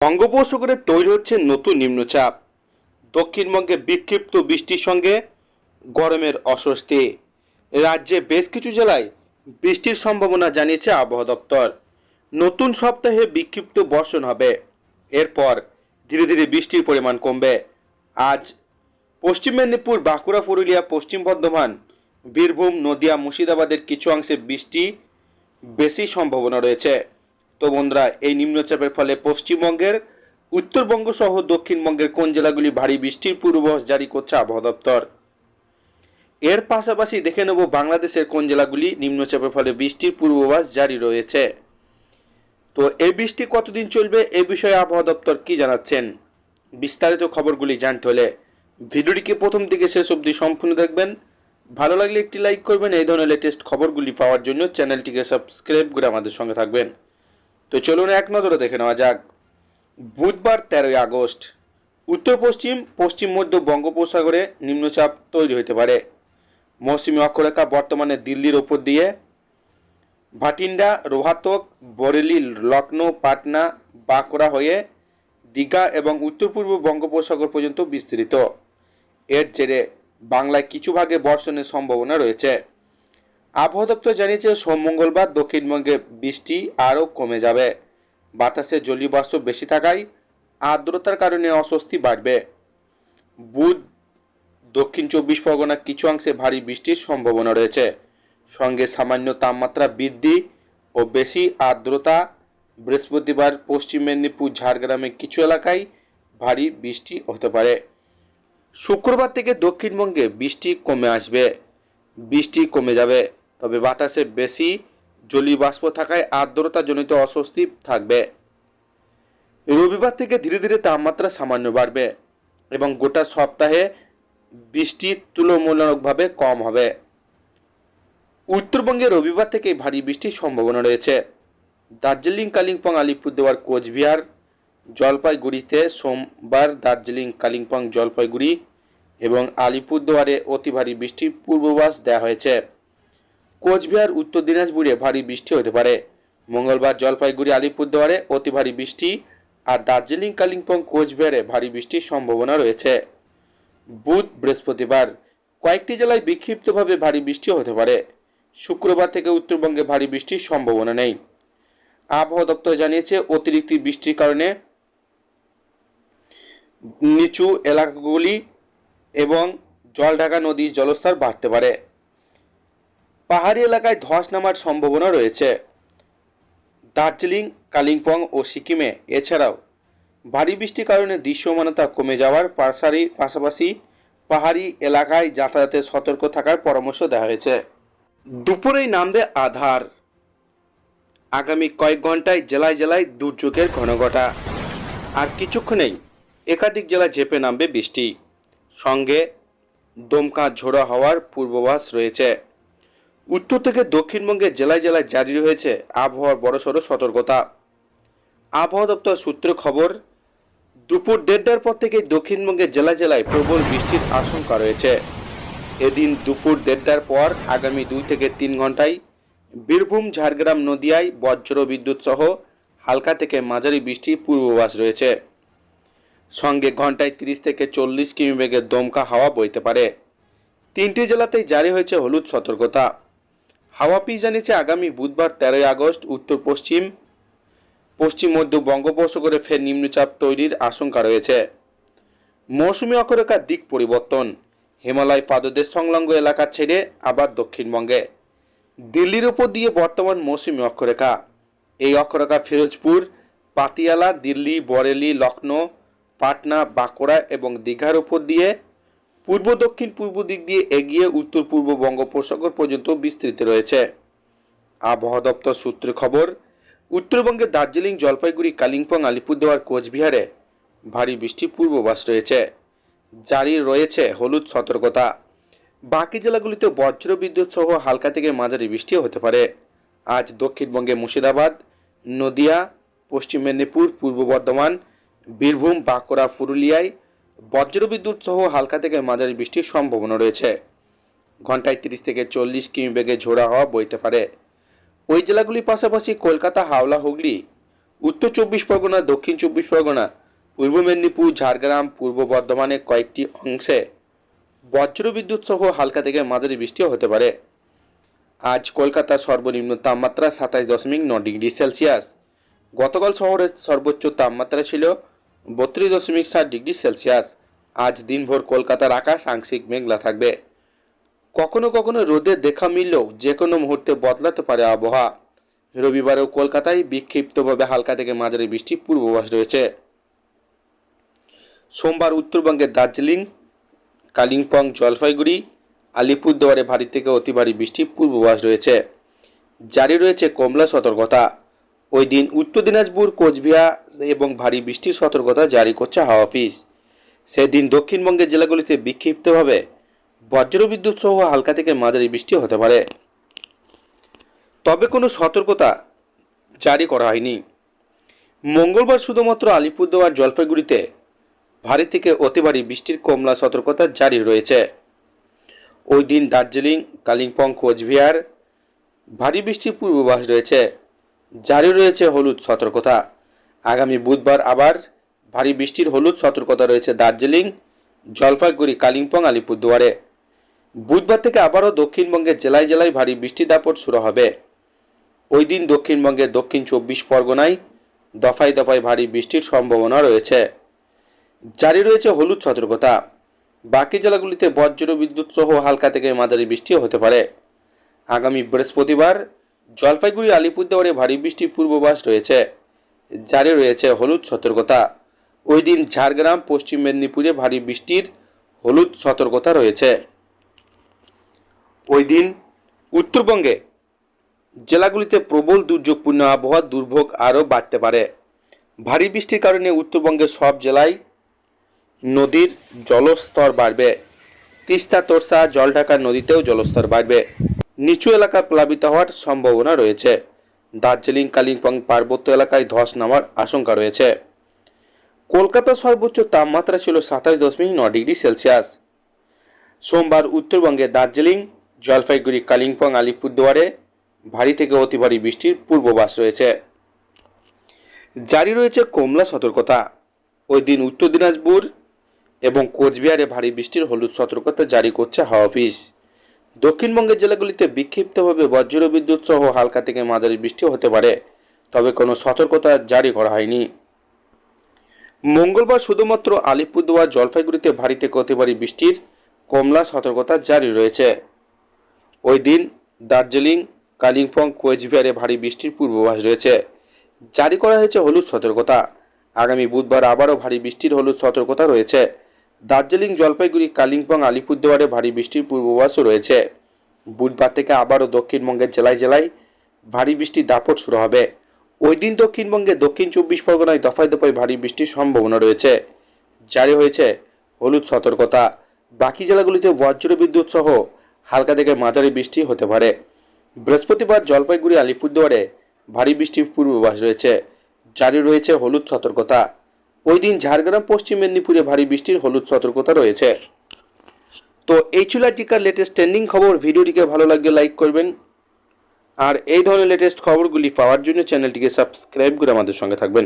বঙ্গোপসাগরে তৈরি হচ্ছে নতুন নিম্নচাপ। দক্ষিণবঙ্গে বিক্ষিপ্ত বৃষ্টির সঙ্গে গরমের অস্বস্তি। রাজ্যে বেশ কিছু জেলায় বৃষ্টির সম্ভাবনা জানিয়েছে আবহাওয়া দপ্তর। নতুন সপ্তাহে বিক্ষিপ্ত বর্ষণ হবে। এরপর ধীরে ধীরে বৃষ্টির পরিমাণ কমবে। আজ পশ্চিম মেদিনীপুর, বাঁকুড়া, পুরুলিয়া, পশ্চিম বর্ধমান, বীরভূম, নদিয়া, মুর্শিদাবাদের কিছু অংশে বৃষ্টি বেশি সম্ভাবনা রয়েছে। তো বন্ধুরা, এই নিম্নচাপের ফলে পশ্চিমবঙ্গের উত্তরবঙ্গ সহ দক্ষিণবঙ্গের কোন জেলাগুলি ভারী বৃষ্টির পূর্বাভাস জারি করছে আবহাওয়া দপ্তর? এর পাশাপাশি দেখে নেব বাংলাদেশের কোন জেলাগুলি নিম্নচাপের ফলে বৃষ্টির পূর্বাভাস জারি রয়েছে। তো এই বৃষ্টি কতদিন চলবে এ বিষয়ে আবহাওয়া দপ্তর কি জানাচ্ছেন? বিস্তারিত খবরগুলি জানতে হলে ভিডিওটিকে প্রথম থেকে শেষ অবধি সম্পূর্ণ দেখবেন। ভালো লাগলে একটি লাইক করবেন, এই ধরনের লেটেস্ট খবরগুলি পাওয়ার জন্য চ্যানেলটিকে সাবস্ক্রাইব করে আমাদের সঙ্গে থাকবেন। তো চলুন এক নজরে দেখে নেওয়া যাক। বুধবার তেরোই আগস্ট উত্তর পশ্চিম পশ্চিম মধ্য বঙ্গোপসাগরে নিম্নচাপ তৈরি হতে পারে। মৌসুমী অক্ষরেখা বর্তমানে দিল্লির ওপর দিয়ে। ভাটিন্ডা, রোহাতক, বরেলি লখনৌ পাটনা, বাঁকুড়া হয়ে দীঘা এবং উত্তর পূর্ব বঙ্গোপসাগর পর্যন্ত বিস্তৃত। এর জেরে বাংলায় কিছু ভাগে বর্ষণের সম্ভাবনা রয়েছে। আবহাওয়া দপ্তর জানিয়েছে, সোম মঙ্গলবার দক্ষিণবঙ্গে বৃষ্টি আরও কমে যাবে। বাতাসে জলীয় বেশি থাকায় আর্দ্রতার কারণে অস্বস্তি বাড়বে। বুধ দক্ষিণ চব্বিশ পরগনার কিছু অংশে ভারী বৃষ্টির সম্ভাবনা রয়েছে। সঙ্গে সামান্য তাপমাত্রা বৃদ্ধি ও বেশি আর্দ্রতা বৃহস্পতিবার পশ্চিম মেদিনীপুর ঝাড়গ্রামে কিছু এলাকায় ভারী বৃষ্টি হতে পারে। শুক্রবার থেকে দক্ষিণবঙ্গে বৃষ্টি কমে আসবে। বৃষ্টি কমে যাবে। তবে বাতাসে বেশি জলীয় বাষ্প থাকায় আর্দ্রতাজনিত অস্বস্তি থাকবে। রবিবার থেকে ধীরে ধীরে তাপমাত্রা সামান্য বাড়বে এবং গোটা সপ্তাহে বৃষ্টি তুলনামূলকভাবে কম হবে। উত্তরবঙ্গে রবিবার থেকে ভারী বৃষ্টির সম্ভাবনা রয়েছে। দার্জিলিং, কালিম্পং, আলিপুরদুয়ার, কোচবিহার, জলপাইগুড়িতে সোমবার দার্জিলিং, কালিম্পং, জলপাইগুড়ি এবং আলিপুরদুয়ারে অতি ভারী বৃষ্টির পূর্বাভাস দেওয়া হয়েছে। কোচবিহার, উত্তর দিনাজপুরে ভারী বৃষ্টি হতে পারে। মঙ্গলবার জলপাইগুড়ি, আলিপুরদুয়ারে অতি ভারী বৃষ্টি আর দার্জিলিং, কালিম্পং, কোচবিহারে ভারী বৃষ্টির সম্ভাবনা রয়েছে। বুধ বৃহস্পতিবার কয়েকটি জেলায় বিক্ষিপ্তভাবে ভারী বৃষ্টি হতে পারে। শুক্রবার থেকে উত্তরবঙ্গে ভারী বৃষ্টির সম্ভাবনা নেই। আবহাওয়া দপ্তর জানিয়েছে, অতিরিক্ত বৃষ্টির কারণে নিচু এলাকাগুলি এবং জলঢাকা নদীর জলস্তর বাড়তে পারে। পাহাড়ি এলাকায় ধস নামার সম্ভাবনা রয়েছে। দার্জিলিং, কালিম্পং ও সিকিমে এছাড়াও ভারী বৃষ্টির কারণে দৃশ্যমানতা কমে যাওয়ার পাশারি পাশাপাশি পাহাড়ি এলাকায় যাতায়াতে সতর্ক থাকার পরামর্শ দেওয়া হয়েছে। দুপুরেই নামবে আধার। আগামী কয়েক ঘন্টায় জেলায় জেলায় দুর্যোগের ঘনঘটা। আর কিছুক্ষণেই একাধিক জেলায় ঝেপে নামবে বৃষ্টি। সঙ্গে দমকা ঝোড়া হওয়ার পূর্বাভাস রয়েছে। উত্তর থেকে দক্ষিণবঙ্গের জেলায় জেলায় জারি রয়েছে আবহাওয়ার বড়সড় সতর্কতা। আবহাওয়া দপ্তর সূত্রে খবর, দুপুর দেড়টার পর থেকে দক্ষিণবঙ্গের জেলা জেলায় প্রবল বৃষ্টির আশঙ্কা রয়েছে। এদিন দুপুর দেড়টার পর আগামী দুই থেকে তিন ঘন্টায় বীরভূম, ঝাড়গ্রাম, নদিয়ায় বজ্র বিদ্যুৎ সহ হালকা থেকে মাঝারি বৃষ্টির পূর্বাভাস রয়েছে। সঙ্গে ঘন্টায় তিরিশ থেকে চল্লিশ কিমি বেগের দমকা হাওয়া বইতে পারে। তিনটি জেলাতেই জারি হয়েছে হলুদ সতর্কতা। হাওয়া পিস জানিয়েছে, আগামী বুধবার তেরোই আগস্ট উত্তর পশ্চিম পশ্চিম মধ্য বঙ্গোপসাগরে ফের নিম্নচাপ তৈরির আশঙ্কা রয়েছে। মৌসুমি অক্ষরেখার দিক পরিবর্তন, হিমালয় পাদদেশ সংলগ্ন এলাকা ছেড়ে আবার দক্ষিণবঙ্গে। দিল্লির উপর দিয়ে বর্তমান মৌসুমি অক্ষরেখা, এই অক্ষরেখা ফিরোজপুর, পাতিয়ালা, দিল্লি, বরেলি, লখনৌ, পাটনা, বাঁকুড়া এবং দীঘার উপর দিয়ে পূর্ব, দক্ষিণ, পূর্ব দিক দিয়ে এগিয়ে উত্তর, পূর্ব বঙ্গোপসাগর পর্যন্ত বিস্তৃত রয়েছে। আবহাওয়া দপ্তর সূত্রে খবর, উত্তরবঙ্গে দার্জিলিং, জলপাইগুড়ি, কালিম্পং, আলিপুরদুয়ার, কোচবিহারে ভারী বৃষ্টির পূর্ববাস রয়েছে। জারি রয়েছে হলুদ সতর্কতা। বাকি জেলাগুলিতে বজ্র বিদ্যুৎ সহ হালকা থেকে মাঝারি বৃষ্টিও হতে পারে। আজ দক্ষিণবঙ্গে মুর্শিদাবাদ, নদিয়া, পশ্চিম মেদিনীপুর, পূর্ব বর্ধমান, বীরভূম, বাঁকুড়া, পুরুলিয়ায় বজ্রবিদ্যুৎ সহ হালকা থেকে মাঝারি বৃষ্টির সম্ভাবনা রয়েছে। ঘন্টায় তিরিশ থেকে চল্লিশ কিমি বেগে ঝোড়া হওয়া বইতে পারে। ওই জেলাগুলির পাশাপাশি কলকাতা হাওলা হুগলি, উত্তর চব্বিশ পরগনা, দক্ষিণ চব্বিশ পরগনা, পূর্ব মেদিনীপুর, ঝাড়গ্রাম, পূর্ব বর্ধমানের কয়েকটি অংশে বজ্রবিদ্যুৎ সহ হালকা থেকে মাঝারি বৃষ্টিও হতে পারে। আজ কলকাতার সর্বনিম্ন তাপমাত্রা সাতাশ দশমিক ন ডিগ্রি সেলসিয়াস। গতকাল শহরের সর্বোচ্চ তাপমাত্রা ছিল বত্রিশ দশমিক সাত ডিগ্রি সেলসিয়াস। আজ দিনভর কলকাতার আকাশ আংশিক মেঘলা থাকবে। কখনো কখনো রোদে দেখা মিললেও যে কোনো মুহূর্তে বদলাতে পারে আবহাওয়া। রবিবারেও কলকাতায় বিক্ষিপ্তভাবে হালকা থেকে মাঝারি বৃষ্টির পূর্বাভাস রয়েছে। সোমবার উত্তরবঙ্গের দার্জিলিং, কালিম্পং, জলপাইগুড়ি, আলিপুরদুয়ারে ভারী থেকে অতি ভারী বৃষ্টির পূর্বাভাস রয়েছে। জারি রয়েছে কমলা সতর্কতা। ওই দিন উত্তর দিনাজপুর, কোচবিহার এবং ভারী বৃষ্টির সতর্কতা জারি করছে হাওয়া অফিস। সেদিন দক্ষিণবঙ্গের জেলাগুলিতে বিক্ষিপ্তভাবে বজ্রবিদ্যুৎ সহ হালকা থেকে মাঝারি বৃষ্টি হতে পারে। তবে কোনো সতর্কতা জারি করা হয়নি। মঙ্গলবার শুধুমাত্র আলিপুরদুয়ার জলপাইগুড়িতে ভারী থেকে অতি ভারী বৃষ্টির কমলা সতর্কতা জারি রয়েছে। ওই দিন দার্জিলিং, কালিম্পং, কোচবিহার ভারী বৃষ্টির পূর্বাভাস রয়েছে। জারি রয়েছে হলুদ সতর্কতা। আগামী বুধবার আবার ভারী বৃষ্টির হলুদ সতর্কতা রয়েছে দার্জিলিং, জলপাইগুড়ি, কালিম্পং, আলিপুরদুয়ারে। বুধবার থেকে আবারও দক্ষিণবঙ্গের জেলায় জেলায় ভারী বৃষ্টি দাপট শুরু হবে। ওই দিন দক্ষিণবঙ্গের দক্ষিণ চব্বিশ পরগনায় দফায় দফায় ভারী বৃষ্টির সম্ভাবনা রয়েছে। জারি রয়েছে হলুদ সতর্কতা। বাকি জেলাগুলিতে বজ্র বিদ্যুৎ সহ হালকা থেকে মাঝারি বৃষ্টিও হতে পারে। আগামী বৃহস্পতিবার জলপাইগুড়ি, আলিপুরদুয়ারে ভারী বৃষ্টির পূর্বাভাস রয়েছে। জারি রয়েছে হলুদ সতর্কতা। ওই দিন ঝাড়গ্রাম, পশ্চিম মেদিনীপুরে ভারী বৃষ্টির হলুদ সতর্কতা রয়েছে। ওই দিন উত্তরবঙ্গে জেলাগুলিতে প্রবল দুর্যোগপূর্ণ আবহাওয়া, দুর্ভোগ আরও বাড়তে পারে। ভারী বৃষ্টির কারণে উত্তরবঙ্গের সব জেলায় নদীর জলস্তর বাড়বে। তিস্তা, তোরসা, জলঢাকা নদীতেও জলস্তর বাড়বে। নিচু এলাকা প্লাবিত হওয়ার সম্ভাবনা রয়েছে। দার্জিলিং, কালিম্পং পার্বত্য এলাকায় ধস নামার আশঙ্কা রয়েছে। কলকাতার সর্বোচ্চ তাপমাত্রা ছিল সাতাশ দশমিক ন ডিগ্রি সেলসিয়াস। সোমবার উত্তরবঙ্গে দার্জিলিং, জলপাইগুড়ি, কালিম্পং, আলিপুরদুয়ারে ভারী থেকে অতি ভারী বৃষ্টির পূর্বাভাস রয়েছে। জারি রয়েছে কমলা সতর্কতা। ওই দিন উত্তর দিনাজপুর এবং কোচবিহারে ভারী বৃষ্টির হলুদ সতর্কতা জারি করছে হাওয়া অফিস। দক্ষিণবঙ্গের জেলাগুলিতে বিক্ষিপ্তভাবে বজ্র বিদ্যুৎ সহ হালকা থেকে মাঝারি বৃষ্টি হতে পারে, তবে কোনো সতর্কতা জারি করা হয়নি। মঙ্গলবার শুধুমাত্র আলিপুরদুয়ার জলপাইগুড়িতে ভারী থেকে বৃষ্টির কমলা সতর্কতা জারি রয়েছে। ওই দিন দার্জিলিং, কালিম্পং, কোচবিহারে ভারী বৃষ্টির পূর্বাভাস রয়েছে। জারি করা হয়েছে হলুদ সতর্কতা। আগামী বুধবার আবারও ভারী বৃষ্টির হলুদ সতর্কতা রয়েছে। দার্জিলিং জলপাইগুড়ি কালিম্পং আলিপুরদুয়ারে ভারী বৃষ্টির পূর্বাভাসও রয়েছে। বুধবার থেকে আবারও দক্ষিণবঙ্গের জেলায় জেলায় ভারী বৃষ্টির দাপট শুরু হবে। ওই দিন দক্ষিণবঙ্গে দক্ষিণ চব্বিশ পরগনায় দফায় দফায় ভারী বৃষ্টির সম্ভাবনা রয়েছে। জারি হয়েছে হলুদ সতর্কতা। বাকি জেলাগুলিতে বজ্র বিদ্যুৎ সহ হালকা থেকে মাঝারি বৃষ্টি হতে পারে। বৃহস্পতিবার জলপাইগুড়ি, আলিপুরদুয়ারে ভারী বৃষ্টির পূর্বাভাস রয়েছে। জারি রয়েছে হলুদ সতর্কতা। ওই দিন ঝাড়গ্রাম, পশ্চিম মেদিনীপুরে ভারী বৃষ্টির হলুদ সতর্কতা রয়েছে। তো এই ছিল আজকের লেটেস্ট ট্রেন্ডিং খবর। ভিডিওটিকে ভালো লাগলে লাইক করবেন। আর এই ধরনের লেটেস্ট খবরগুলি পাওয়ার জন্য চ্যানেলটিকে সাবস্ক্রাইব করে আমাদের সঙ্গে থাকবেন।